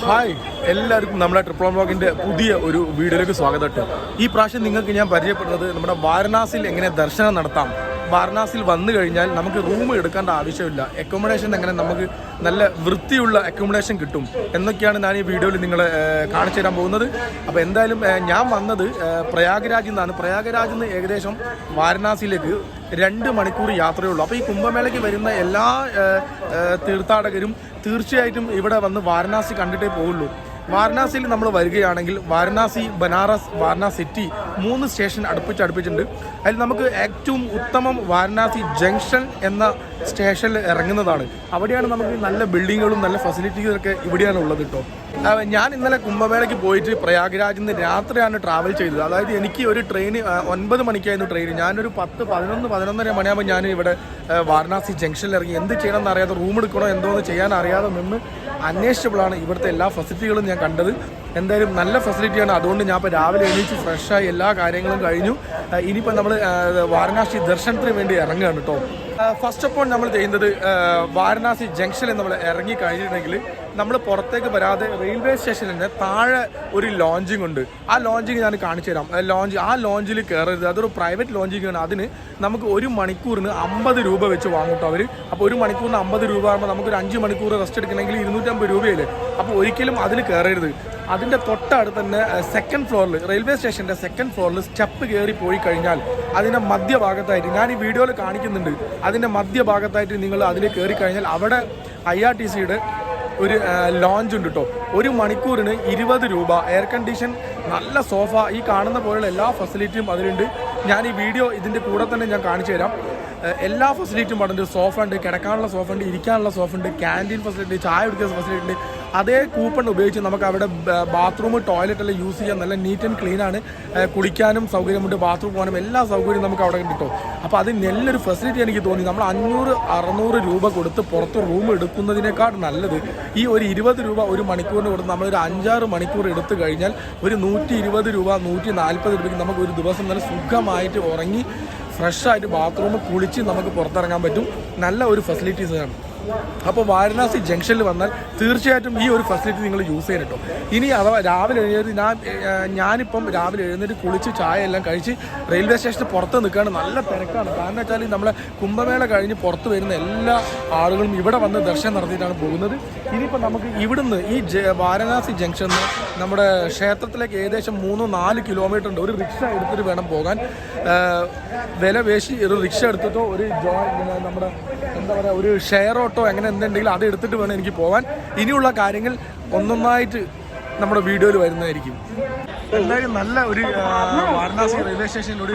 Hi എല്ലാവർക്കും നമ്മുടെ triple ബ്ലോഗിന്റെ പുതിയ ഒരു വീഡിയോയിലേക്ക് സ്വാഗതം ഈ പ്രാവശ്യം നിങ്ങൾക്ക് ഞാൻ പരിചയപ്പെടുന്നത് നമ്മുടെ വാരണാസിയിൽ എങ്ങനെ ദർശനം നടത്താം വാരണാസിയിൽ വന്നു കഴിഞ്ഞാൽ നമുക്ക് റൂം എടുക്കേണ്ട ആവശ്യമില്ല. അക്കോമഡേഷൻ എങ്ങനെ നമുക്ക് നല്ല വൃത്തിയുള്ള അക്കോമഡേഷൻ കിട്ടും? എന്നൊക്കെയാണ് ഞാൻ ഈ വീഡിയോയിൽ നിങ്ങളെ കാണിച്ചു തരാൻ പോകുന്നത്. അപ്പോൾ എന്തായാലും ഞാൻ വന്നത് പ്രയാഗ്രാജിൽ നിന്നാണ്. പ്രയാഗ്രാജിൽ നിന്ന് ഏകദേശം വാരണാസിയിലേക്ക് രണ്ട് മണിക്കൂർ യാത്രയേ ഉള്ളൂ അപ്പോൾ ഈ കുംഭമേളയ്ക്ക് വരുന്ന എല്ലാ തീർത്ഥാടകരും തീർച്ചയായിട്ടും ഇവിടെ വന്ന് വാരണാസി കണ്ടിട്ടേ പോകുള്ളൂ വാരണാസിയിൽ നമ്മൾ വരികയാണെങ്കിൽ വാരണാസി ബനാറസ് വാരണാസി സിറ്റി മൂന്ന് സ്റ്റേഷൻ അടുപ്പിച്ച് അടുപ്പിച്ചിട്ടുണ്ട്. അതിൽ നമുക്ക് ഏറ്റവും ഉത്തമം വാരണാസി ജംഗ്ഷൻ എന്ന സ്റ്റേഷനിൽ ഇറങ്ങുന്നതാണ്. അവിടെയാണ് നമുക്ക് നല്ല ബിൽഡിങ്ങുകളും നല്ല ഫെസിലിറ്റീസും ഒക്കെ ഇവിടെയാണ് ഉള്ളത് കേട്ടോ ഞാൻ ഇന്നലെ കുംഭമേളയ്ക്ക് പോയിട്ട് പ്രയാഗ്രാജിൽ നിന്ന് രാത്രിയാണ് ട്രാവൽ ചെയ്തത്. അതായത് എനിക്ക് ഒരു ട്രെയിൻ ഒൻപത് മണിക്കായിരുന്നു ട്രെയിൻ ഞാനൊരു പത്ത് പതിനൊന്ന് പതിനൊന്നര മണിയാകുമ്പോൾ ഞാൻ ഇവിടെ വാരണാസി ജംഗ്ഷനിൽ ഇറങ്ങി. എന്ത് ചെയ്യണമെന്ന് അറിയാതെ റൂം എടുക്കണോ എന്തോന്ന് ചെയ്യാൻ അറിയാതെ നിന്ന് അന്വേഷിച്ചപ്പോഴാണ് ഇവിടുത്തെ എല്ലാ ഫെസിലിറ്റികളും ഞാൻ കണ്ടത്. എന്തായാലും നല്ല ഫെസിലിറ്റിയാണ് അതുകൊണ്ട് ഞാൻ ഇപ്പോൾ രാവിലെ എണീച്ച് ഫ്രഷായി എല്ലാ കാര്യങ്ങളും കഴിഞ്ഞു. ഇനിയിപ്പോൾ നമ്മൾ വാരണാസി ദർശനത്തിന് വേണ്ടി ഇറങ്ങുകയാണ് കേട്ടോ. ഫസ്റ്റ് ഓഫ് ഓൾ നമ്മൾ ചെയ്യുന്നത് വാരണാസി ജംഗ്ഷനിൽ നമ്മൾ ഇറങ്ങി കഴിഞ്ഞിട്ടുണ്ടെങ്കിൽ നമ്മൾ പുറത്തേക്ക് വരാതെ റെയിൽവേ സ്റ്റേഷനിൽ നിന്ന് താഴെ ഒരു ലോഞ്ചിങ് ഉണ്ട്. ആ ലോഞ്ചിങ് ഞാൻ കാണിച്ചു തരാം. ലോഞ്ച് ആ ലോഞ്ചിൽ കയറരുത് അതൊരു പ്രൈവറ്റ് ലോഞ്ചിങ് ആണ്. അതിന് നമുക്ക് ഒരു മണിക്കൂറിന് അമ്പത് രൂപ വെച്ച് വാങ്ങും അവർ അപ്പോൾ ഒരു മണിക്കൂറിന് അമ്പത് രൂപ ആകുമ്പോൾ നമുക്കൊരു അഞ്ച് മണിക്കൂർ റെസ്റ്റ് എടുക്കണമെങ്കിൽ ഇരുന്നൂറ്റമ്പത് രൂപയല്ലേ? അപ്പോൾ ഒരിക്കലും അതിൽ കയറരുത് അതിന്റെ തൊട്ടടുത്ത് തന്നെ സെക്കൻഡ് ഫ്ലോറിൽ റെയിൽവേ സ്റ്റേഷന്റെ സെക്കൻഡ് ഫ്ലോറിൽ സ്റ്റെപ്പ് കയറി പോയി കഴിഞ്ഞാൽ അതിന്റെ മധ്യഭാഗത്തായിട്ട് ഞാൻ ഈ വീഡിയോയിൽ കാണിക്കുന്നുണ്ട് അതിന്റെ മധ്യഭാഗത്തായിട്ട് നിങ്ങൾ അതിൽ കയറി കഴിഞ്ഞാൽ അവിടെ ഐ ആർ ടി സിയുടെ ഒരു ലോഞ്ച് ഉണ്ട് കേട്ടോ ഒരു മണിക്കൂറിന് ഇരുപത് രൂപ എയർ കണ്ടീഷൻ നല്ല സോഫ ഈ കാണുന്ന പോലെയുള്ള എല്ലാ ഫെസിലിറ്റിയും അതിലുണ്ട്. ഞാൻ ഈ വീഡിയോ ഇതിന്റെ കൂടെ തന്നെ ഞാൻ കാണിച്ചു തരാം. എല്ലാ ഫെസിലിറ്റിയും ഉണ്ട് സോഫ ഉണ്ട് കിടക്കാനുള്ള സോഫ ഉണ്ട് ഇരിക്കാനുള്ള സോഫ ഉണ്ട് ക്യാന്റീൻ ഫെസിലിറ്റി ചായ കുടിക്കുന്ന ഫെസിലിറ്റി ഉണ്ട് അതേ കൂപ്പൺ ഉപയോഗിച്ച് നമുക്ക് അവിടെ ബാത്റൂം ടോയ്ലറ്റ് എല്ലാം യൂസ് ചെയ്യാൻ നല്ല നീറ്റ് ആൻഡ് ക്ലീൻ ആണ്. കുളിക്കാനും സൗകര്യമുണ്ട് ബാത്റൂം പോകാനും എല്ലാ സൗകര്യവും നമുക്ക് അവിടെ കിട്ടും. അപ്പോൾ അത് നല്ലൊരു ഫെസിലിറ്റി എനിക്ക് തോന്നി നമ്മൾ അഞ്ഞൂറ് അറുന്നൂറ് രൂപ കൊടുത്ത് പുറത്ത് റൂം എടുക്കുന്നതിനേക്കാൾ നല്ലത്. ഈ ഒരു ഇരുപത് രൂപ ഒരു മണിക്കൂറിന് കൊടുത്ത് നമ്മളൊരു അഞ്ചാറ് മണിക്കൂർ എടുത്തു കഴിഞ്ഞാൽ ഒരു നൂറ്റി ഇരുപത് രൂപ നൂറ്റി നാൽപ്പത് രൂപയ്ക്ക് നമുക്ക് ഒരു ദിവസം നല്ല സുഖമായിട്ട് ഉറങ്ങി ഫ്രഷായിട്ട് ബാത്റൂം കുളിച്ച് നമുക്ക് പുറത്തിറങ്ങാൻ പറ്റും. നല്ല ഒരു ഫെസിലിറ്റീസ് ആണ്. അപ്പോൾ വാരണാസി ജംഗ്ഷനിൽ വന്നാൽ തീർച്ചയായിട്ടും ഈ ഒരു ഫെസിലിറ്റി നിങ്ങൾ യൂസ് ചെയ്യണം കേട്ടോ. ഇനി അഥവാ രാവിലെ എഴുന്നേറ്റ് ഞാൻ ഞാനിപ്പം രാവിലെ എഴുന്നേറ്റ് കുളിച്ച് ചായ എല്ലാം കഴിച്ച് റെയിൽവേ സ്റ്റേഷന് പുറത്ത് നിൽക്കുകയാണ്. നല്ല തിരക്കാണ്. കാരണം വെച്ചാൽ നമ്മളെ കുംഭമേള കഴിഞ്ഞ് പുറത്ത് വരുന്ന എല്ലാ ആളുകളും ഇവിടെ വന്ന് ദർശനം നടത്തിയിട്ടാണ് പോകുന്നത്. ഇനിയിപ്പോൾ നമുക്ക് ഇവിടുന്ന് ഈ വാരണാസി ജംഗ്ഷനിൽ നമ്മുടെ ക്ഷേത്രത്തിലേക്ക് ഏകദേശം മൂന്നോ നാല് കിലോമീറ്റർ ഉണ്ട്. ഒരു റിക്ഷ എടുത്തിട്ട് വേണം പോകാൻ. വില വേശി ഒരു റിക്ഷ എടുത്തിട്ടോ ഒരു ജോ നമ്മുടെ എന്താ പറയുക ഒരു ഷെയർ ഓട്ടോ അങ്ങനെ എന്തുണ്ടെങ്കിലും അത് എടുത്തിട്ട് വേണം എനിക്ക് പോകാൻ. ഇനിയുള്ള കാര്യങ്ങൾ ഒന്നൊന്നായിട്ട് നമ്മുടെ വീഡിയോയിൽ വരുന്നതായിരിക്കും. എന്തായാലും നല്ല ഒരു വാരണാസി റെയിൽവേ സ്റ്റേഷനിലൂടെ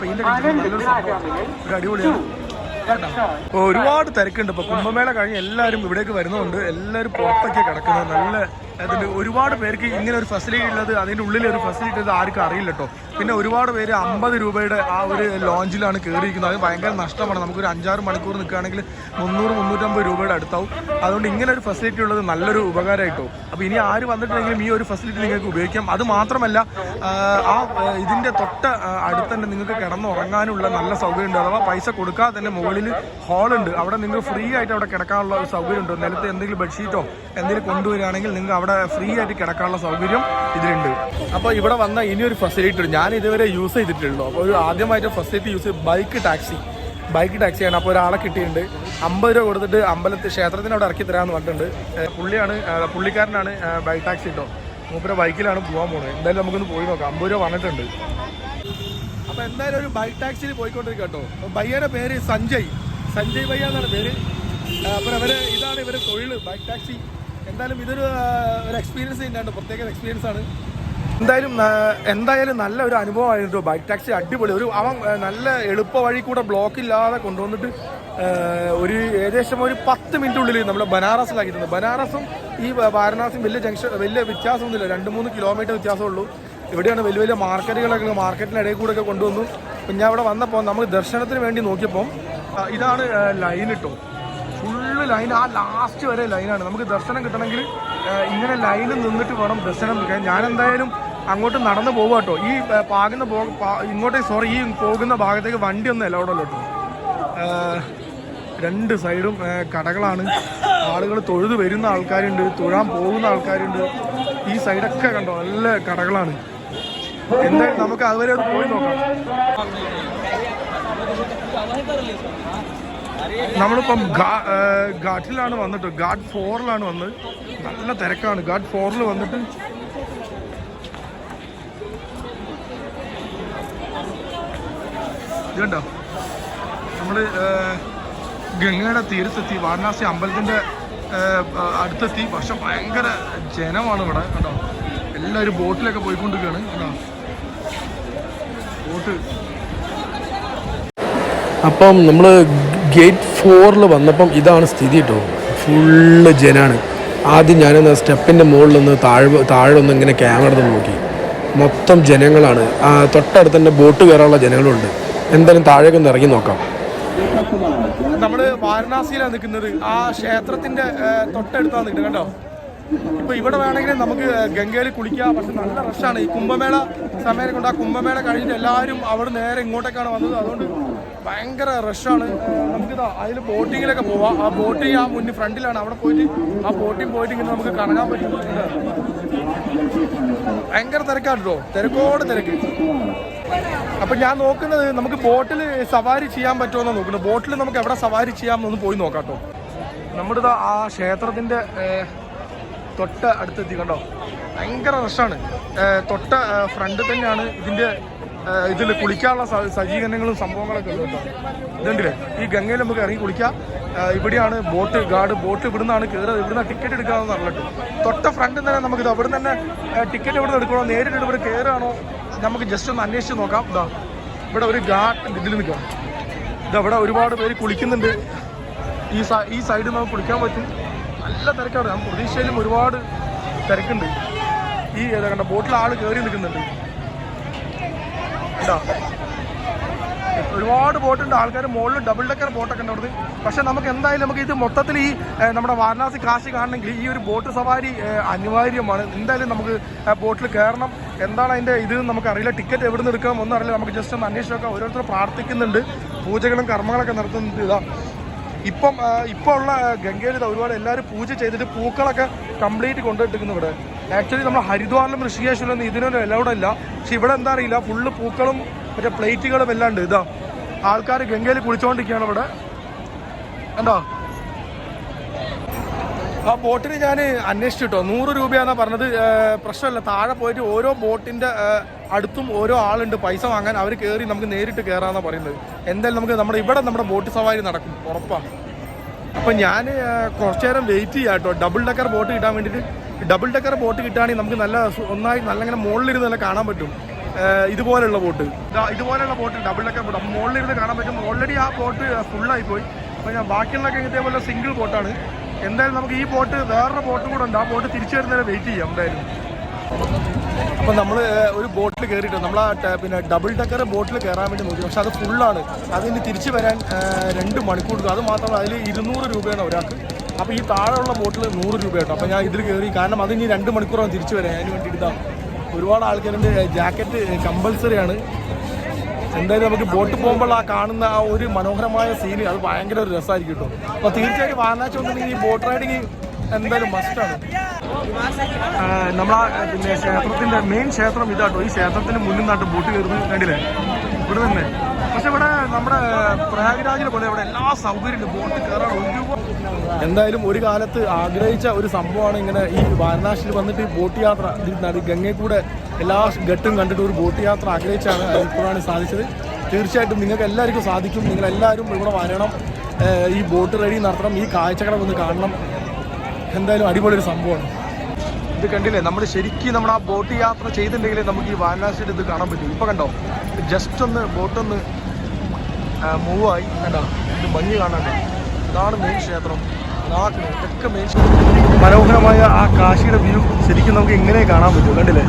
പുതിയ സംഭവം. ഒരു അടിപൊളിയാണ്. ഒരുപാട് തിരക്കുണ്ട്. ഇപ്പൊ കുംഭമേള കഴിഞ്ഞ് എല്ലാവരും ഇവിടേക്ക് വരുന്നുണ്ട്. എല്ലാവരും പുറത്തൊക്കെ കിടക്കുന്നത് നല്ല അതിന് ഒരുപാട് പേർക്ക് ഇങ്ങനെ ഒരു ഫെസിലിറ്റി ഉള്ളത് അതിന്റെ ഉള്ളിൽ ഒരു ഫെസിലിറ്റി ഉള്ളത് ആർക്കും അറിയില്ല കേട്ടോ പിന്നെ ഒരുപാട് പേര് അമ്പത് രൂപയുടെ ആ ഒരു ലോഞ്ചിലാണ് കയറിയിരിക്കുന്നത് അത് ഭയങ്കര നഷ്ടമാണ്. നമുക്കൊരു അഞ്ചാറ് മണിക്കൂർ നിൽക്കുകയാണെങ്കിൽ മുന്നൂറ് മുന്നൂറ്റമ്പത് രൂപയുടെ അടുത്താവും. അതുകൊണ്ട് ഇങ്ങനെ ഒരു ഫെസിലിറ്റി ഉള്ളത് നല്ലൊരു ഉപകാരമായിട്ടോ. അപ്പോൾ ഇനി ആര് വന്നിട്ടുണ്ടെങ്കിലും ഈ ഒരു ഫെസിലിറ്റി നിങ്ങൾക്ക് ഉപയോഗിക്കാം. അത് മാത്രമല്ല ആ, ഇതിന്റെ തൊട്ട് അടുത്ത് തന്നെ നിങ്ങൾക്ക് കിടന്നുറങ്ങാനുള്ള നല്ല സൗകര്യമുണ്ട്. അഥവാ പൈസ കൊടുക്കാതെ തന്നെ മുകളിൽ ഹാളുണ്ട്. അവിടെ നിങ്ങൾക്ക് ഫ്രീ ആയിട്ട് അവിടെ കിടക്കാനുള്ള ഒരു സൗകര്യമുണ്ട്. നിലത്ത് എന്തെങ്കിലും ബെഡ്ഷീറ്റോ എന്തെങ്കിലും കൊണ്ടുവരികയാണെങ്കിൽ നിങ്ങൾക്ക് അവിടെ ഫ്രീ ആയിട്ട് കിടക്കാനുള്ള സൗകര്യം ഇതിലുണ്ട്. അപ്പോൾ ഇവിടെ വന്ന ഇനിയൊരു ഫെസിലിറ്റി ഉണ്ട്. ഞാൻ ഇതുവരെ യൂസ് ചെയ്തിട്ടുള്ളൂ അപ്പോൾ ഒരു ആദ്യമായിട്ട് ഫസ്റ്റ് ആയിട്ട് യൂസ് ചെയ്ത് ബൈക്ക് ടാക്സി ബൈക്ക് ടാക്സിയാണ് അപ്പോൾ ഒരാളെ കിട്ടിയിട്ടുണ്ട്. അമ്പത് രൂപ കൊടുത്തിട്ട് അമ്പലത്തിൽ ക്ഷേത്രത്തിന് അവിടെ ഇറക്കി തരാമെന്ന് പറഞ്ഞിട്ടുണ്ട്. പുള്ളിയാണ് പുള്ളിക്കാരനാണ് ബൈക്ക് ടാക്സി കേട്ടോ മൂപ്പര ബൈക്കിലാണ് പോകാൻ പോകുന്നത് എന്തായാലും നമുക്കൊന്ന് പോയി നോക്കാം. അമ്പത് രൂപ വന്നിട്ടുണ്ട്. അപ്പോൾ എന്തായാലും ഒരു ബൈക്ക് ടാക്സിയിൽ പോയിക്കൊണ്ടിരിക്കുക കേട്ടോ അപ്പോൾ ബയ്യയുടെ പേര് സഞ്ജയ്. സഞ്ജയ് ബയ്യ എന്നാണ് പേര്. അപ്പോൾ അവർ ഇതാണ് ഇവരുടെ തൊഴിൽ ബൈക്ക് ടാക്സി എന്തായാലും ഇതൊരു ഒരു എക്സ്പീരിയൻസ് തന്നെയാണ്. പ്രത്യേക എക്സ്പീരിയൻസ് ആണ്. എന്തായാലും എന്തായാലും നല്ല ഒരു അനുഭവമായിരുന്നു ബൈക്ക് ടാക്സി അടിപൊളി. ഒരു അവൻ നല്ല എളുപ്പ വഴി കൂടെ ബ്ലോക്ക് ഇല്ലാതെ കൊണ്ടുവന്നിട്ട് ഒരു ഏകദേശം ഒരു പത്ത് മിനിറ്റുള്ളിൽ നമ്മുടെ ബനാറസിലാക്കിയിട്ടുണ്ട് ബനാറസും ഈ വാരണാസിയും വലിയ ജംഗ്ഷൻ വലിയ വ്യത്യാസമൊന്നുമില്ല. രണ്ട് മൂന്ന് കിലോമീറ്റർ വ്യത്യാസമുള്ളൂ. ഇവിടെയാണ് വലിയ വലിയ മാർക്കറ്റുകളൊക്കെ മാർക്കറ്റിനിടയിൽ കൂടെ ഒക്കെ കൊണ്ടുവന്നു. പിന്നെ അവിടെ വന്നപ്പോൾ നമ്മൾ ദർശനത്തിന് വേണ്ടി നോക്കിയപ്പോൾ ഇതാണ് ലൈൻ ഇട്ടോ ഫുള്ള് ലൈൻ ആ ലാസ്റ്റ് വരെ ലൈനാണ് നമുക്ക് ദർശനം കിട്ടണമെങ്കിൽ ഇങ്ങനെ ലൈനിൽ നിന്നിട്ട് വേണം ദർശനം ഞാൻ എന്തായാലും അങ്ങോട്ട് നടന്നു പോവുക കേട്ടോ ഈ പാകുന്ന ഇങ്ങോട്ടേ സോറി ഈ പോകുന്ന ഭാഗത്തേക്ക് വണ്ടി ഒന്നും അലൗഡ് അല്ല കേട്ടോ രണ്ട് സൈഡും കടകളാണ്. ആളുകൾ തൊഴുത് വരുന്ന ആൾക്കാരുണ്ട് തൊഴാൻ പോകുന്ന ആൾക്കാരുണ്ട്. ഈ സൈഡൊക്കെ കണ്ടോ നല്ല കടകളാണ്. എന്തായാലും നമുക്ക് അതുവരെ അത് പോയി നോക്കാം. നമ്മളിപ്പം ഘാട്ടിലാണ് വന്നിട്ട് ഘാട്ട് ഫോറിലാണ് വന്നത് നല്ല തിരക്കാണ്. ഘാട്ട് ഫോറിൽ വന്നിട്ട് ഇതുണ്ടോ നമ്മൾ ഗംഗയുടെ തീരത്തെത്തി വാരണാസി അമ്പലത്തിന്റെ അടുത്തെത്തി. പക്ഷെ ഭയങ്കര ജനമാണ് ഇവിടെ കേട്ടോ എല്ലാവരും ബോട്ടിലൊക്കെ പോയിക്കൊണ്ടിരിക്കുകയാണ് കേട്ടോ ബോട്ട്. അപ്പം നമ്മൾ ഗേറ്റ് ഫോറിൽ വന്നപ്പം ഇതാണ് സ്ഥിതി കേട്ടോ ഫുള്ള് ജനാണ്. ആദ്യം ഞാനൊന്ന് സ്റ്റെപ്പിന്റെ മുകളിൽ നിന്ന് താഴെ താഴെ ഒന്ന് ഇങ്ങനെ ക്യാമറ നോക്കി. മൊത്തം ജനങ്ങളാണ്. തൊട്ടടുത്ത് തന്നെ ബോട്ട് കയറാനുള്ള ജനങ്ങളുണ്ട്. എന്തായാലും താഴേക്ക് ഒന്ന് ഇറങ്ങി നോക്കാം. നമ്മൾ വാരണാസിയിലാണ് നിൽക്കുന്നത്. ആ ക്ഷേത്രത്തിന്റെ തൊട്ടടുത്താണ് നിൽക്കുന്നത് കേട്ടോ. ഇപ്പൊ ഇവിടെ വേണമെങ്കിൽ നമുക്ക് ഗംഗയിൽ കുളിക്കാം. പക്ഷെ നല്ല റഷാണ് ഈ കുംഭമേള സമയം കൊണ്ട് ആ കുംഭമേള കഴിഞ്ഞിട്ട് എല്ലാവരും അവിടെ നേരെ ഇങ്ങോട്ടേക്കാണ് വന്നത്. അതുകൊണ്ട് ഭയങ്കര റഷാണ് നമുക്കിതാ അതിൽ ബോട്ടിങ്ങിലൊക്കെ പോവാം. ആ ബോട്ടിങ് ആ മുന്നിൽ ഫ്രണ്ടിലാണ്. അവിടെ പോയിട്ട് ആ ബോട്ടിങ് പോയിട്ട് ഇങ്ങനെ നമുക്ക് കറങ്ങാൻ പറ്റും. ഭയങ്കര തിരക്കാണ് കേട്ടോ തിരക്കോട് തിരക്ക്. അപ്പൊ ഞാൻ നോക്കുന്നത് നമുക്ക് ബോട്ടിൽ സവാരി ചെയ്യാൻ പറ്റുമെന്ന് നോക്കുന്നത്. ബോട്ടിൽ നമുക്ക് എവിടെ സവാരി ചെയ്യാമെന്നൊന്ന് പോയി നോക്കാട്ടോ കേട്ടോ. നമ്മുടെ ആ ക്ഷേത്രത്തിന്റെ തൊട്ട് അടുത്തെത്തി കണ്ടോ? ഭയങ്കര റഷാണ് തൊട്ട ഫ്രണ്ട് തന്നെയാണ് ഇതിന്റെ ഇതിൽ കുളിക്കാനുള്ള സജ്ജീകരണങ്ങളും സംഭവങ്ങളൊക്കെ ഉണ്ട് ഇതുണ്ടല്ലേ? ഈ ഗംഗയിൽ നമുക്ക് ഇറങ്ങി കുളിക്കാം. ഇവിടെയാണ് ബോട്ട് ഗാർഡ് ബോട്ട് ഇവിടുന്നാണ് കയറുന്നത് ഇവിടുന്ന് ടിക്കറ്റ് എടുക്കാമെന്ന് പറഞ്ഞിട്ട്. തൊട്ട ഫ്രണ്ടിൽ തന്നെ നമുക്ക് ഇത് അവിടെ തന്നെ ടിക്കറ്റ് ഇവിടുന്ന് എടുക്കണോ? നേരിട്ട് ഇവിടെ കയറുകയാണോ നമുക്ക് ജസ്റ്റ് ഒന്ന് അന്വേഷിച്ച് നോക്കാം. ഇതാ ഇവിടെ ഒരു ഗാർഡൻ ഇതിൽ നിൽക്കാം ഇതാ ഇവിടെ ഒരുപാട് പേര് കുളിക്കുന്നുണ്ട്. ഈ ഈ സൈഡിൽ നമുക്ക് കുളിക്കാൻ പറ്റും. നല്ല തിരക്കാണ്. ഞാൻ പ്രതീക്ഷയിലും ഒരുപാട് തിരക്കുണ്ട്. ഈ ഏതാ കണ്ട ബോട്ടിൽ ആൾ കയറി നിൽക്കുന്നുണ്ട്. ഇതാ ഒരുപാട് ബോട്ടുണ്ട്. ആൾക്കാർ മുകളിൽ ഡബിൾ ഡെക്കർ ബോട്ടൊക്കെ ഉണ്ട് അവിടുന്ന്. പക്ഷെ നമുക്ക് എന്തായാലും നമുക്ക് ഇത് മൊത്തത്തിൽ ഈ നമ്മുടെ വാരണാസി കാശി കാണണമെങ്കിൽ ഈ ഒരു ബോട്ട് സവാരി അനിവാര്യമാണ്. എന്തായാലും നമുക്ക് ബോട്ടിൽ കയറണം. എന്താണ് അതിന്റെ ഇത് നമുക്ക് അറിയില്ല. ടിക്കറ്റ് എവിടെ നിന്ന് എടുക്കാം ഒന്നും അറിയില്ല. നമുക്ക് ജസ്റ്റ് ഒന്ന് അന്വേഷിച്ചൊക്കെ ഓരോരുത്തർ പ്രാർത്ഥിക്കുന്നുണ്ട്. പൂജകളും കർമ്മങ്ങളൊക്കെ നടത്തുന്നുണ്ട് ഇതാ. ഇപ്പം ഇപ്പോൾ ഇപ്പം ഉള്ള ഗംഗയിൽ ഒരുപാട് എല്ലാവരും പൂജ ചെയ്തിട്ട് പൂക്കളൊക്കെ കംപ്ലീറ്റ് കൊണ്ടിട്ടിരിക്കുന്നു ഇവിടെ. ആക്ച്വലി നമ്മൾ ഹരിദ്വാറിലും ഋഷികേശ്വരം ഇതിനൊന്നും എല്ലാവിടെ ഇല്ല പക്ഷെ ഇവിടെ എന്താ അറിയില്ല. ഫുള്ള് പൂക്കളും മറ്റേ പ്ലേറ്റുകളും എല്ലാം ഉണ്ട്. ഇതാ. ആൾക്കാർ ഗംഗയിൽ കുളിച്ചുകൊണ്ടിരിക്കുകയാണ് ഇവിടെ. കണ്ടോ? ആ ബോട്ടിന് ഞാൻ അന്വേഷിച്ചു കേട്ടോ നൂറ് രൂപയാണെന്നാ പറഞ്ഞത്. പ്രശ്നമല്ല. താഴെ പോയിട്ട് ഓരോ ബോട്ടിന്റെ അടുത്തും ഓരോ ആളുണ്ട്. പൈസ വാങ്ങാൻ അവർ കയറി നമുക്ക് നേരിട്ട് കയറാന്നാ പറയുന്നത്. എന്തായാലും നമുക്ക് നമ്മുടെ ഇവിടെ നമ്മുടെ ബോട്ട് സവാരി നടക്കും. ഉറപ്പാണ് അപ്പം ഞാൻ കുറച്ചു നേരം വെയിറ്റ് ചെയ്യാം കേട്ടോ. ഡബിൾ ഡെക്കർ ബോട്ട് കിട്ടാൻ വേണ്ടിയിട്ട് ഡബിൾ ഡെക്കർ ബോട്ട് കിട്ടുകയാണെങ്കിൽ നമുക്ക് നല്ല ഒന്നായി നല്ല ഇങ്ങനെ മുകളിലിരുന്ന് നല്ല കാണാൻ പറ്റും. ഏ, ഇതുപോലെയുള്ള ബോട്ട്. ഇതുപോലുള്ള ബോട്ട് അപ്പം മുകളിലിരുന്ന് കാണാൻ പറ്റും. ഓൾറെഡി ആ ബോട്ട് ഫുള്ളായി പോയി അപ്പോൾ ഞാൻ ബാക്കിയുള്ളതൊക്കെ ഇതേപോലെ സിംഗിൾ ബോട്ടാണ് എന്തായാലും നമുക്ക് ഈ ബോട്ട് വേറൊരു ബോട്ടും കൂടെ ഉണ്ട്. ആ ബോട്ട് തിരിച്ചു വരുന്നവരെ വെയിറ്റ് ചെയ്യാം എന്തായാലും. അപ്പം നമ്മൾ ഒരു ബോട്ടിൽ കയറിയിട്ട് നമ്മൾ ആ പിന്നെ ഡബിൾ ഡെക്കർ ബോട്ടിൽ കയറാൻ വേണ്ടി നോക്കി. പക്ഷെ അത് ഫുള്ളാണ് അതിന് തിരിച്ചു വരാൻ രണ്ട് മണിക്കൂർ അത് മാത്രമല്ല അതിൽ ഇരുന്നൂറ് രൂപയാണ് ഒരാൾക്ക്. അപ്പോൾ ഈ താഴെയുള്ള ബോട്ടിൽ നൂറ് രൂപ കേട്ടോ. അപ്പോൾ ഞാൻ ഇതിൽ കയറി കാരണം അത് ഇനി രണ്ട് മണിക്കൂറാണ് തിരിച്ചു വരാൻ അതിന് വേണ്ടിയിട്ടാണ് ഒരുപാട് ആൾക്കാരുണ്ട് ജാക്കറ്റ് കമ്പൽസറി ആണ്. എന്തായാലും നമുക്ക് ബോട്ട് പോകുമ്പോൾ ആ കാണുന്ന ആ ഒരു മനോഹരമായ സീന് അത് ഭയങ്കര ഒരു രസമായിരിക്കും കേട്ടോ. അപ്പോൾ തീർച്ചയായിട്ടും വാരണാസി വന്നിട്ടുണ്ടെങ്കിൽ ഈ ബോട്ട് റൈഡിങ് എന്തായാലും ആണ്. നമ്മളാ പിന്നെ ക്ഷേത്രത്തിന്റെ മെയിൻ ക്ഷേത്രം ഇതാട്ടോ. ഈ ക്ഷേത്രത്തിന് മുന്നിൽ നിന്നാട്ട് ബോട്ട് കയറുന്നത്. കണ്ടില്ലേ? ഇവിടെ തന്നെ. പക്ഷെ ഇവിടെ നമ്മുടെ പ്രയാഗ്രാജിലെ പോലെ ഇവിടെ എല്ലാ സൗകര്യമുണ്ട്. ബോട്ട് കയറാൻ ഒരുപാട് എന്തായാലും ഒരു കാലത്ത് ആഗ്രഹിച്ച ഒരു സംഭവമാണ് ഇങ്ങനെ ഈ വാരണാസിയിൽ വന്നിട്ട് ഈ ബോട്ട് യാത്ര. നട- ഗംഗയിൽ കൂടെ എല്ലാ ഘട്ടും കണ്ടിട്ട് ഒരു ബോട്ട് യാത്ര ആഗ്രഹിച്ചാണ് ഇപ്പോഴാണ് സാധിച്ചത്. തീർച്ചയായിട്ടും നിങ്ങൾക്ക് എല്ലാവർക്കും സാധിക്കും. നിങ്ങൾ എല്ലാവരും ഇവിടെ വരണം. ഈ ബോട്ട് റെഡി നടത്തണം. ഈ കാഴ്ചകളെ ഒന്ന് കാണണം. എന്തായാലും അടിപൊളി ഒരു സംഭവമാണ്. ഇത് കണ്ടില്ലേ? നമ്മൾ ശരിക്കും നമ്മൾ ആ ബോട്ട് യാത്ര ചെയ്തിട്ടുണ്ടെങ്കിൽ നമുക്ക് ഈ വാരണാസിയുടെ ഇത് കാണാൻ പറ്റും. ഇപ്പൊ കണ്ടോ? ജസ്റ്റ് ഒന്ന് ബോട്ടൊന്ന് മൂവ് ആയി. കണ്ടോ? ഇത് ഭംഗി കാണാൻ ഇതാണ് മെയിൻ ക്ഷേത്രം. മെയിൻ മനോഹരമായ ആ കാശിയുടെ വ്യൂ ശരിക്കും നമുക്ക് ഇങ്ങനെ കാണാൻ പറ്റും. കണ്ടില്ലേ?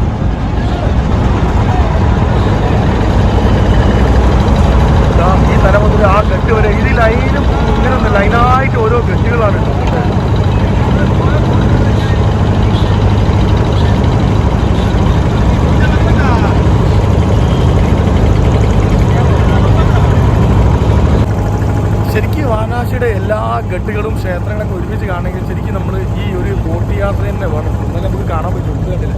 ഈ തല ആ ഗട്ട് വരെ ഇതിൽ ലൈനും ഇങ്ങനെ ലൈനായിട്ട് ഓരോ ഗട്ടുകളാണ് കേട്ടോ ശരിക്കും എല്ലാ ഘട്ടുകളും ക്ഷേത്രങ്ങളൊക്കെ ഒരുമിച്ച് കാണണമെങ്കിൽ ശരിക്കും നമ്മൾ ഈ ഒരു ബോട്ട് യാത്ര തന്നെ വേണം. എന്നാലും നമുക്ക് കാണാൻ പറ്റും ഇത് കണ്ടില്ലേ.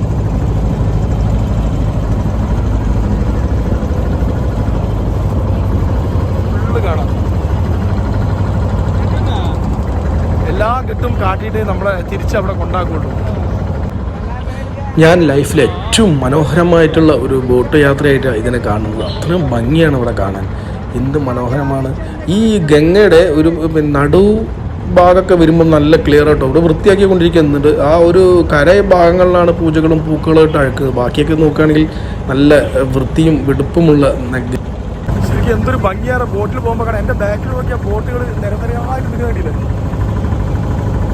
കാണാം. എല്ലാ കെട്ടും കാട്ടിയിട്ട് നമ്മളെ തിരിച്ച് അവിടെ കൊണ്ടാക്കുള്ളൂ. ഞാൻ ലൈഫിൽ ഏറ്റവും മനോഹരമായിട്ടുള്ള ഒരു ബോട്ട് യാത്രയായിട്ട് ഇതിനെ കാണുന്നത്. അത്രയും ഭംഗിയാണ് ഇവിടെ കാണാൻ. എന്ത് മനോഹരമാണ്. ഈ ഗംഗയുടെ ഒരു നടു ഭാഗമൊക്കെ വരുമ്പോൾ നല്ല ക്ലിയർ ആയിട്ടോ ഇവിടെ വൃത്തിയാക്കിക്കൊണ്ടിരിക്കുന്നുണ്ട്. ആ ഒരു കര ഭാഗങ്ങളിലാണ് പൂജകളും പൂക്കളും ആയിട്ട് അഴക്കുന്നത് ബാക്കിയൊക്കെ നോക്കുകയാണെങ്കിൽ നല്ല വൃത്തിയും വെടുപ്പുമുള്ള നഗ്ന ശരിക്കും എന്തൊരു ഭംഗിയാണ്. ബോട്ടിൽ പോകുമ്പോൾ എന്റെ ബാക്കിൽ നോക്കിയാൽ ബോട്ടുകൾ നിരനിരയായിട്ട് നിന്ന് കണ്ടില്ലേ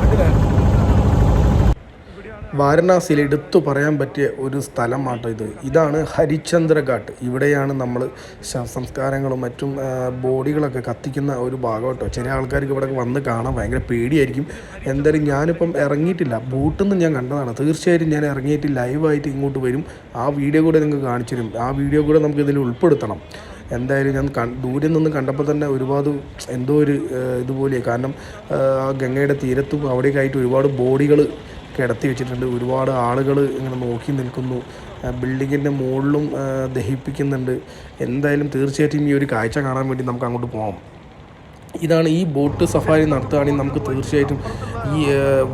കണ്ടില്ലേ വാരണാസിയിൽ എടുത്തു പറയാൻ പറ്റിയ ഒരു സ്ഥലമാട്ടോ ഇത്. ഇതാണ് ഹരിചന്ദ്ര ഘാട്ട് ഇവിടെയാണ് നമ്മൾ ശവസംസ്കാരങ്ങളും മറ്റും ബോഡികളൊക്കെ കത്തിക്കുന്ന ഒരു ഭാഗം കേട്ടോ ചില ആൾക്കാർക്ക് ഇവിടെ വന്ന് കാണാൻ ഭയങ്കര പേടിയായിരിക്കും. എന്തായാലും ഞാനിപ്പം ഇറങ്ങിയിട്ടില്ല. ബോട്ടിൽ നിന്ന് ഞാൻ കണ്ടതാണ്. തീർച്ചയായിട്ടും ഞാൻ ഇറങ്ങിയിട്ട് ലൈവായിട്ട് ഇങ്ങോട്ട് വരും. ആ വീഡിയോ കൂടെ നിങ്ങൾക്ക് കാണിച്ചു തരും. ആ വീഡിയോ കൂടെ നമുക്ക് ഇതിൽ ഉൾപ്പെടുത്തണം. എന്തായാലും ഞാൻ ദൂരെ നിന്ന് കണ്ടപ്പോൾ തന്നെ ഒരുപാട് എന്തോ ഒരു ഇതുപോലെയാണ് കാരണം ആ ഗംഗയുടെ തീരത്തും അവിടെയൊക്കെ ആയിട്ട് ഒരുപാട് ബോഡികൾ കിടത്തി വെച്ചിട്ടുണ്ട്. ഒരുപാട് ആളുകൾ ഇങ്ങനെ നോക്കി നിൽക്കുന്നു. ബിൽഡിങ്ങിന്റെ മുകളിലും ദഹിപ്പിക്കുന്നുണ്ട്. എന്തായാലും തീർച്ചയായിട്ടും ഈ ഒരു കാഴ്ച കാണാൻ വേണ്ടി നമുക്ക് അങ്ങോട്ട് പോകാം ഇതാണ് ഈ ബോട്ട് സഫാരി നടത്തുകയാണെങ്കിൽ നമുക്ക് തീർച്ചയായിട്ടും ഈ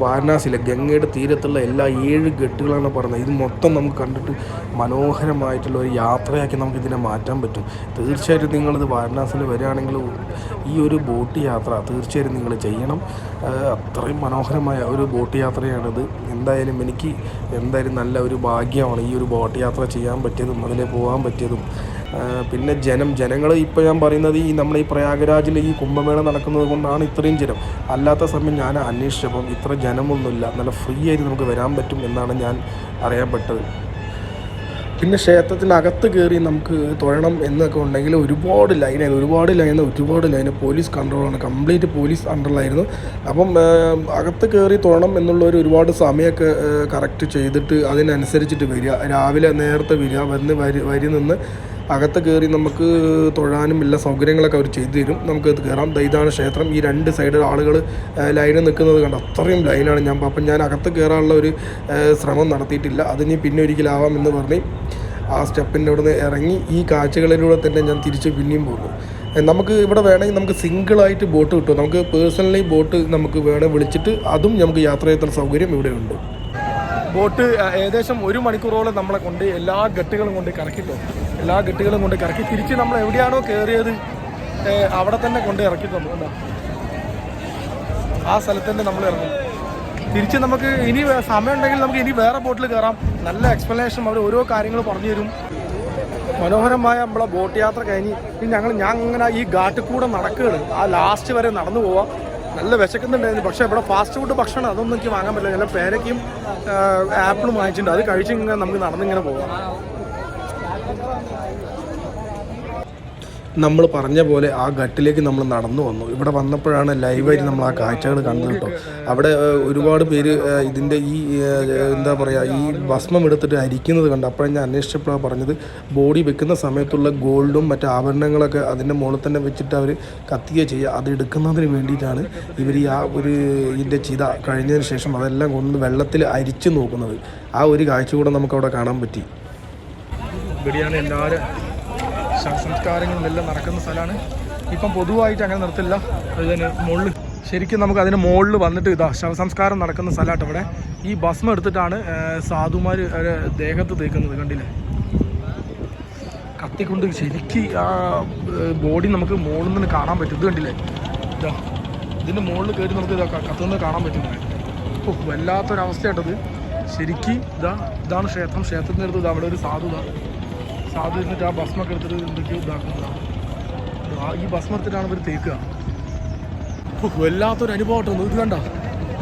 വാരണാസിയിലെ ഗംഗയുടെ തീരത്തുള്ള എല്ലാ ഏഴ് ഗട്ടുകളാണ് പറയുന്നത് ഇത് മൊത്തം നമുക്ക് കണ്ടിട്ട് മനോഹരമായിട്ടുള്ള ഒരു യാത്രയാക്കി നമുക്ക് ഇതിനെ മാറ്റാൻ പറ്റും. തീർച്ചയായിട്ടും നിങ്ങളിത് വാരണാസിയിൽ വരികയാണെങ്കിൽ ഈ ഒരു ബോട്ട് യാത്ര തീർച്ചയായിട്ടും നിങ്ങൾ ചെയ്യണം. അത്രയും മനോഹരമായ ഒരു ബോട്ട് യാത്രയാണിത്. എന്തായാലും എനിക്ക് എന്തായാലും നല്ല ഒരു ഭാഗ്യമാണ് ഈ ഒരു ബോട്ട് യാത്ര ചെയ്യാൻ പറ്റിയതും അതിൽ പോകാൻ പറ്റിയതും. പിന്നെ ജനം ജനങ്ങൾ ഇപ്പോൾ ഞാൻ പറയുന്നത് ഈ നമ്മുടെ ഈ പ്രയാഗരാജിൽ ഈ കുംഭമേള നടക്കുന്നത് കൊണ്ടാണ് ഇത്രയും ജനം. അല്ലാത്ത സമയം ഞാൻ അന്വേഷിച്ചപ്പം ഇത്ര ജനമൊന്നുമില്ല. നല്ല ഫ്രീ ആയിട്ട് നമുക്ക് വരാൻ പറ്റും എന്നാണ് ഞാൻ അറിയപ്പെട്ടത്. പിന്നെ ക്ഷേത്രത്തിനകത്ത് കയറി നമുക്ക് തൊഴണം എന്നൊക്കെ ഉണ്ടെങ്കിൽ ഒരുപാട് ലൈനായിരുന്നു ഒരുപാട് ലൈന ഒരുപാട് ലൈന് പോലീസ് കൺട്രോളാണ് കംപ്ലീറ്റ് പോലീസ് അണ്ടറിലായിരുന്നു അപ്പം അകത്ത് കയറി തൊഴണം എന്നുള്ളൊരു ഒരുപാട് സമയമൊക്കെ കറക്റ്റ് ചെയ്തിട്ട് അതിനനുസരിച്ചിട്ട് വരിക. രാവിലെ നേരത്തെ വരിക. വന്ന് വരി വരി നിന്ന് അകത്ത് കയറി നമുക്ക് തൊഴാനും എല്ലാ സൗകര്യങ്ങളൊക്കെ അവർ ചെയ്തു തരും. നമുക്ക് അത് കയറാം. ദൈതാന ക്ഷേത്രം. ഈ രണ്ട് സൈഡിൽ ആളുകൾ ലൈനിൽ നിൽക്കുന്നത് കണ്ട്? അത്രയും ലൈനാണ് ഞാൻ അപ്പം ഞാൻ അകത്ത് കയറാനുള്ള ഒരു ശ്രമം നടത്തിയിട്ടില്ല. അതിനി പിന്നെ ഒരിക്കലാവാം എന്ന് പറഞ്ഞ് ആ സ്റ്റെപ്പിന്റെ അവിടെ നിന്ന് ഇറങ്ങി ഈ കാഴ്ചകളിലൂടെ തന്നെ ഞാൻ തിരിച്ച് പിന്നെയും പോകുന്നു. നമുക്ക് ഇവിടെ വേണമെങ്കിൽ നമുക്ക് സിംഗിളായിട്ട് ബോട്ട് കിട്ടും നമുക്ക് പേഴ്സണലി ബോട്ട് നമുക്ക് വേണേൽ വിളിച്ചിട്ട് അതും നമുക്ക് യാത്ര ചെയ്യാനുള്ള സൗകര്യം ഇവിടെ ഉണ്ട്. ബോട്ട് ഏകദേശം ഒരു മണിക്കൂറോളം നമ്മളെ കൊണ്ട് എല്ലാ ഘട്ടുകളും കൊണ്ട് കറക്കിട്ടോ എല്ലാ ഗട്ടുകളും കൊണ്ട് കറക്കി തിരിച്ച് നമ്മൾ എവിടെയാണോ കയറിയത് അവിടെ തന്നെ കൊണ്ട് ഇറക്കി തന്നു? ആ സ്ഥലത്ത് തന്നെ നമ്മൾ ഇറങ്ങും. തിരിച്ച് നമുക്ക് ഇനി സമയം ഉണ്ടെങ്കിൽ നമുക്ക് ഇനി വേറെ ബോട്ടിൽ കയറാം. നല്ല എക്സ്പ്ലനേഷൻ അവർ ഓരോ കാര്യങ്ങൾ പറഞ്ഞു തരും മനോഹരമായ നമ്മളെ ബോട്ട് യാത്ര കഴിഞ്ഞ് ഇനി ഞങ്ങൾ ഞാൻ ഇങ്ങനെ ഈ ഘാട്ടിൽ കൂടെ നടക്കുകയാണ്. ആ ലാസ്റ്റ് വരെ നടന്നു പോവാം. നല്ല വിശക്കുന്നുണ്ടായിരുന്നു. പക്ഷേ ഇവിടെ ഫാസ്റ്റ് ഫുഡ് ഭക്ഷണം അതൊന്നും എനിക്ക് വാങ്ങാൻ പറ്റില്ല. നല്ല പേരയ്ക്കും ആപ്പിളും വാങ്ങിച്ചിട്ടുണ്ട്. അത് കഴിച്ച് ഇങ്ങനെ നമുക്ക് നടന്നിങ്ങനെ പോവാം. നമ്മൾ പറഞ്ഞ പോലെ ആ ഘട്ടിലേക്ക് നമ്മൾ നടന്നു വന്നു. ഇവിടെ വന്നപ്പോഴാണ് ലൈവായിട്ട് നമ്മൾ ആ കാഴ്ചകൾ കണ്ടത് കേട്ടോ. അവിടെ ഒരുപാട് പേര് ഇതിന്റെ ഈ എന്താ പറയുക ഈ ഭസ്മം എടുത്തിട്ട് അരിക്കുന്നത് കണ്ട് അപ്പോഴാണ് ഞാൻ അന്വേഷിച്ചപ്പോഴാണ് പറഞ്ഞത് ബോഡി വെക്കുന്ന സമയത്തുള്ള ഗോൾഡും മറ്റു ആഭരണങ്ങളൊക്കെ അതിന്റെ മുകളിൽ തന്നെ വെച്ചിട്ട് അവർ കത്തിക്കുക ചെയ്യുക. അത് എടുക്കുന്നതിന് വേണ്ടിയിട്ടാണ് ഇവർ ഈ ആ ഒരു ഇതിന്റെ ചിത കഴിഞ്ഞതിന് ശേഷം അതെല്ലാം കൊണ്ട് വെള്ളത്തിൽ അരിച്ചു നോക്കുന്നത്. ആ ഒരു കാഴ്ച കൂടെ നമുക്കവിടെ കാണാൻ പറ്റി. ഇവിടെയാണ് എല്ലാവരും സംസ്കാരങ്ങളും എല്ലാം നടക്കുന്ന സ്ഥലമാണ്. ഇപ്പം പൊതുവായിട്ട് അങ്ങനെ നിർത്തില്ല. അതിന് മുകളിൽ ശരിക്കും നമുക്ക് അതിന് മുകളിൽ വന്നിട്ട് ഇതാ ശവസംസ്കാരം നടക്കുന്ന സ്ഥലമായിട്ട് ഇവിടെ. ഈ ഭസ്മം എടുത്തിട്ടാണ് സാധുമാർ ദേഹത്ത് തേക്കുന്നത് കണ്ടില്ലേ? കത്തിക്കൊണ്ട് ശരിക്ക് ആ ബോഡി നമുക്ക് മുകളിൽ നിന്ന് കാണാൻ പറ്റും. ഇത് കണ്ടില്ലേ? ഇതാ ഇതിന്റെ മുകളിൽ കയറി നമുക്ക് ഇതാ കത്തുന്നത് കാണാൻ പറ്റും. ഓ വല്ലാത്തൊരവസ്ഥയായിട്ടത്. ശരിക്ക് ഇതാ ഇതാണ് ക്ഷേത്രം. ക്ഷേത്രത്തിന്റെ അടുത്ത് ഇതാ അവിടെ ഒരു സാധു ഇതാ. സാധു ഇരുന്നിട്ട് ആ ഭസ്മൊക്കെ എടുത്തിട്ട് എന്തൊക്കെയോ ഇതാക്കുന്നതാണ് ഈ ഭസ്മം ഇവർ തേക്കുക. വല്ലാത്തൊരു അനുഭവം കേട്ടോ ഇത് കണ്ട?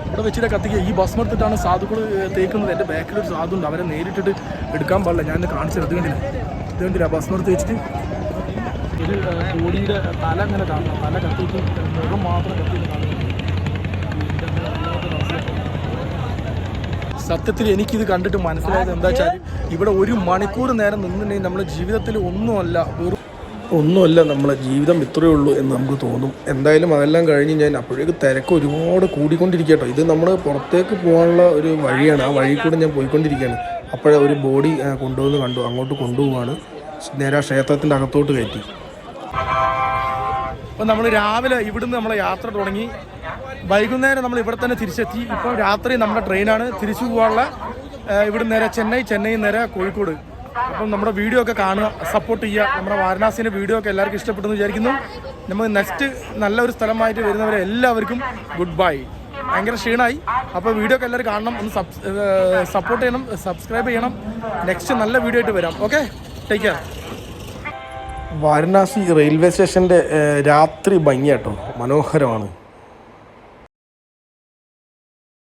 ഇവിടെ വെച്ചിട്ട് കത്തിക്കുക. ഈ ഭസ്മം എടുത്തിട്ടാണ് സാധുക്കൾ തേക്കുന്നത്. എന്റെ ബാക്കിൽ ഒരു സാധു ഉണ്ട്. അവരെ നേരിട്ടിട്ട് എടുക്കാൻ പാടില്ല. ഞാൻ കാണിച്ചത് ഇത് കണ്ടില്ല? ഇത് കണ്ടില്ല? ഭസ്മം എടുത്ത് വെച്ചിട്ട്? ഒരു കോടിയുടെ തല അങ്ങനെ കാണണം തല കത്തിയിട്ട് മുഖം മാത്രം കത്തിയിട്ട് സത്യത്തിൽ എനിക്കിത് കണ്ടിട്ട് മനസ്സിലായത് എന്താ വെച്ചാൽ ഇവിടെ ഒരു മണിക്കൂർ നേരം നിന്നിട്ടുണ്ടെങ്കിൽ നമ്മുടെ ജീവിതത്തിൽ ഒന്നുമല്ല വെറും ഒന്നുമല്ല നമ്മളെ ജീവിതം ഇത്രയേ ഉള്ളൂ എന്ന് നമുക്ക് തോന്നും. എന്തായാലും അതെല്ലാം കഴിഞ്ഞ് ഞാൻ അപ്പോഴേക്ക് തിരക്ക് ഒരുപാട് കൂടിക്കൊണ്ടിരിക്കട്ടോ ഇത് നമ്മൾ പുറത്തേക്ക് പോകാനുള്ള ഒരു വഴിയാണ്. ആ വഴി കൂടെ ഞാൻ പോയിക്കൊണ്ടിരിക്കുകയാണ്. അപ്പോഴേ ഒരു ബോഡി കൊണ്ടുവന്ന് കണ്ടു. അങ്ങോട്ട് കൊണ്ടുപോവാണ്. നേരെ ആ ക്ഷേത്രത്തിന്റെ അകത്തോട്ട് കയറ്റി. അപ്പോൾ നമ്മൾ രാവിലെ ഇവിടുന്ന് നമ്മളെ യാത്ര തുടങ്ങി. വൈകുന്നേരം നമ്മൾ ഇവിടെ തന്നെ തിരിച്ചെത്തി. ഇപ്പോൾ രാത്രി നമ്മുടെ ട്രെയിനാണ്. തിരിച്ചു പോകാനുള്ള ഇവിടെ നേരെ ചെന്നൈ ചെന്നൈ നേരെ കോഴിക്കോട്. അപ്പം നമ്മുടെ വീഡിയോ ഒക്കെ കാണുക സപ്പോർട്ട് ചെയ്യുക. നമ്മുടെ വാരണാസിന്റെ വീഡിയോ ഒക്കെ എല്ലാവർക്കും ഇഷ്ടപ്പെട്ടെന്ന് വിചാരിക്കുന്നു. നമുക്ക് നെക്സ്റ്റ് നല്ലൊരു സ്ഥലമായിട്ട് വരുന്നവരെ എല്ലാവർക്കും ഗുഡ് ബൈ ഭയങ്കര ക്ഷീണമായി അപ്പോൾ വീഡിയോ ഒക്കെ എല്ലാവരും കാണണം. ഒന്ന് സപ്പോർട്ട് ചെയ്യണം സബ്സ്ക്രൈബ് ചെയ്യണം. നെക്സ്റ്റ് നല്ല വീഡിയോ ആയിട്ട് വരാം. Okay take care Varanasi railway സ്റ്റേഷന്റെ രാത്രി ഭംഗിയാട്ടോ. മനോഹരമാണ്.